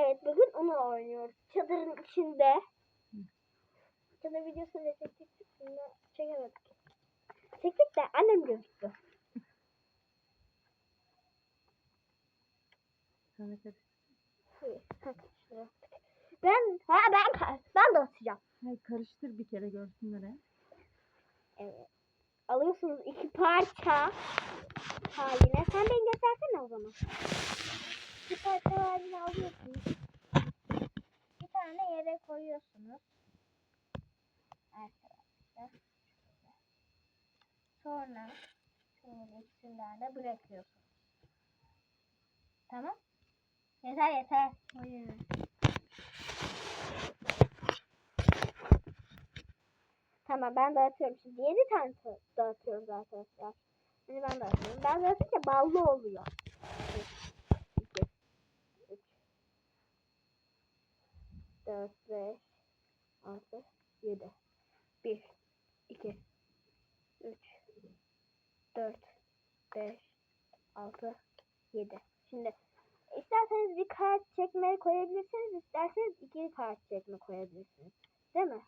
Evet bugün onu oynuyoruz. Çadırın içinde. Çadır videosunu da çektik. Şimdi çekemedik. Çektik de annem gözüktü. Sana karıştır. Hayır, ha, şuraya. Ben ha ben ben de atacağım. Hayır karıştır bir kere görsünler he. Evet. Alıyorsunuz iki parça haline. Sen beni göstersene o zaman. Alıyorsunuz. Bir tane yere koyuyorsunuz. Arkadaşlar. Sonra şöyle ikisinden de bırakıyorsunuz. Tamam. Yeter yeter. Hayır. Tamam ben dağıtıyorum şimdi. 7 tane ta- dağıtıyoruz arkadaşlar. Şimdi ben dağıtıyorum. Ben dağıtınca ballı oluyor. 1, 2, 3, 4, 5, 6, 7. 1, 2, 3, 4, 5, 6, 7. Şimdi isterseniz bir kart çekmeye koyabilirsiniz. isterseniz iki kart çekme koyabilirsiniz. Değil mi?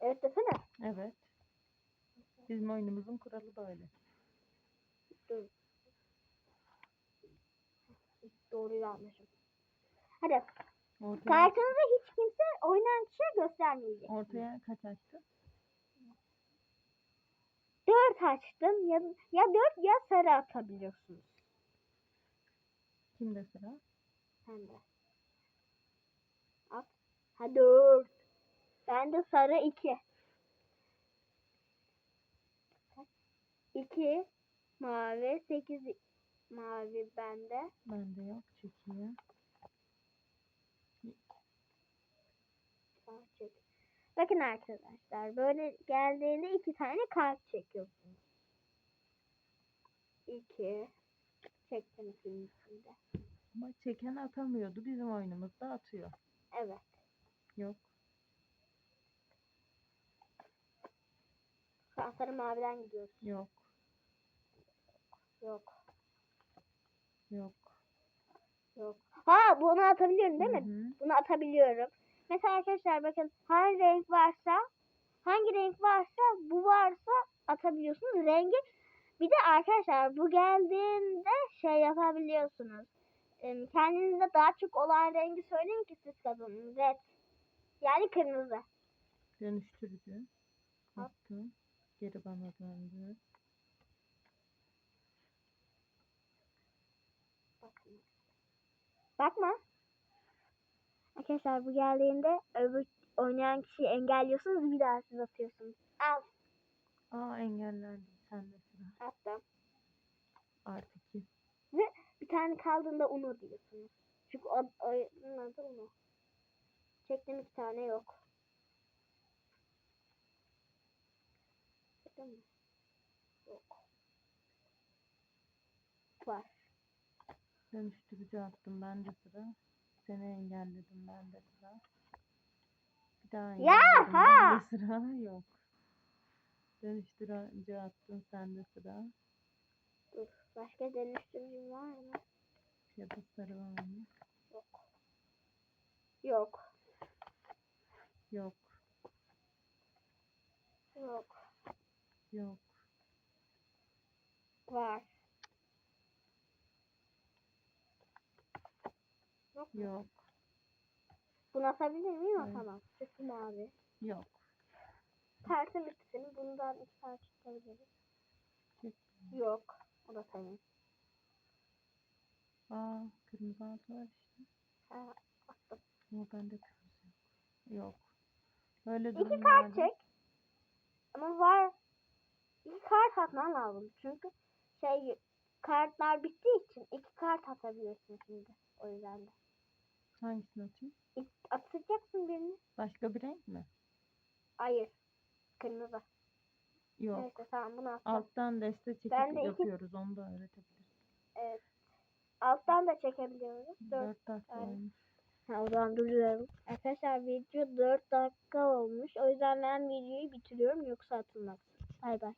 Evet desene. Evet. Bizim oyunumuzun kuralı böyle. Dur. Doğru yanlışım. Hadi. Ortaya, Kartınızı hiç kimse oynayan kişiye göstermeyecek. ortaya kaç açtın? Dört açtım. Ya, ya dört ya sarı atabiliyorsunuz. Kimde sıra? Sen de. At. Ha dört. Ben de sarı iki. İki. Mavi. Sekiz. Mavi bende. Bende yok. Çekiyor. Kart çek. Bakın arkadaşlar böyle geldiğinde iki tane kart çekiyorsunuz. İki. Çektim ikinin içinde. Ama çeken atamıyordu. Bizim oyunumuzda atıyor. Evet. Yok. Sarı maviden gidiyoruz. Yok. Yok. Yok. Yok. Ha bunu atabiliyorum değil mi? Hı hı. Bunu atabiliyorum. Mesela arkadaşlar bakın hangi renk varsa hangi renk varsa bu varsa atabiliyorsunuz. Rengi bir de arkadaşlar bu geldiğinde şey yapabiliyorsunuz. Kendinize daha çok olan rengi söyleyin ki siz kazanın. Red. Yani kırmızı. Dönüştürücü. At. Attım. Geri bana döndü. Bakma. Arkadaşlar bu geldiğinde öbür oynayan kişiyi engelliyorsunuz bir daha siz atıyorsunuz. Al. Aa engellendi. Sende sıra. Attım. Artı iki. Ve bir tane kaldığında Uno diyorsunuz. Çünkü o, oyunun adı Uno. Çektim iki tane yok. Çektim mi? Yok. Var. Dönüştürücü attım. Ben de sıra. Seni engelledim. Ben de sıra. Bir daha Ya, engelledim. ha! Ben de sıra. Yok. Dönüştürücü attın. Sende sıra. Dur. Başka dönüştürücü var mı? Ya da sarı var mı? Yok. Yok. Yok. Yok. Yok. Var. Yok. Mu? Yok. Bunu atabilir miyim? Evet. Atamam. Çünkü mavi. Yok. Tersim ikisini bundan iki tane çıkabiliriz. Yok. O da senin. Aa kırmızı altı var işte. Ha, attım. Ama bende kırmızı yok. Yok. Böyle İki kart çek. Ama var. İki kart atman lazım. Çünkü şey kartlar bittiği için iki kart atabiliyorsun şimdi. O yüzden de. Hangisini atayım? İlk atacaksın birini. Başka bir renk mi? Hayır. Kırmızı. Yok. Neyse tamam bunu attım. Alttan deste çekip Ben de iki- yapıyoruz. Onu da öğretebiliriz. Evet. Alttan da çekebiliyoruz. Dört. Dört dakika tane. olmuş. Ha, o zaman duruyorum. Arkadaşlar video 4 dakika olmuş. O yüzden ben videoyu bitiriyorum yoksa atılmaz. Bay bay.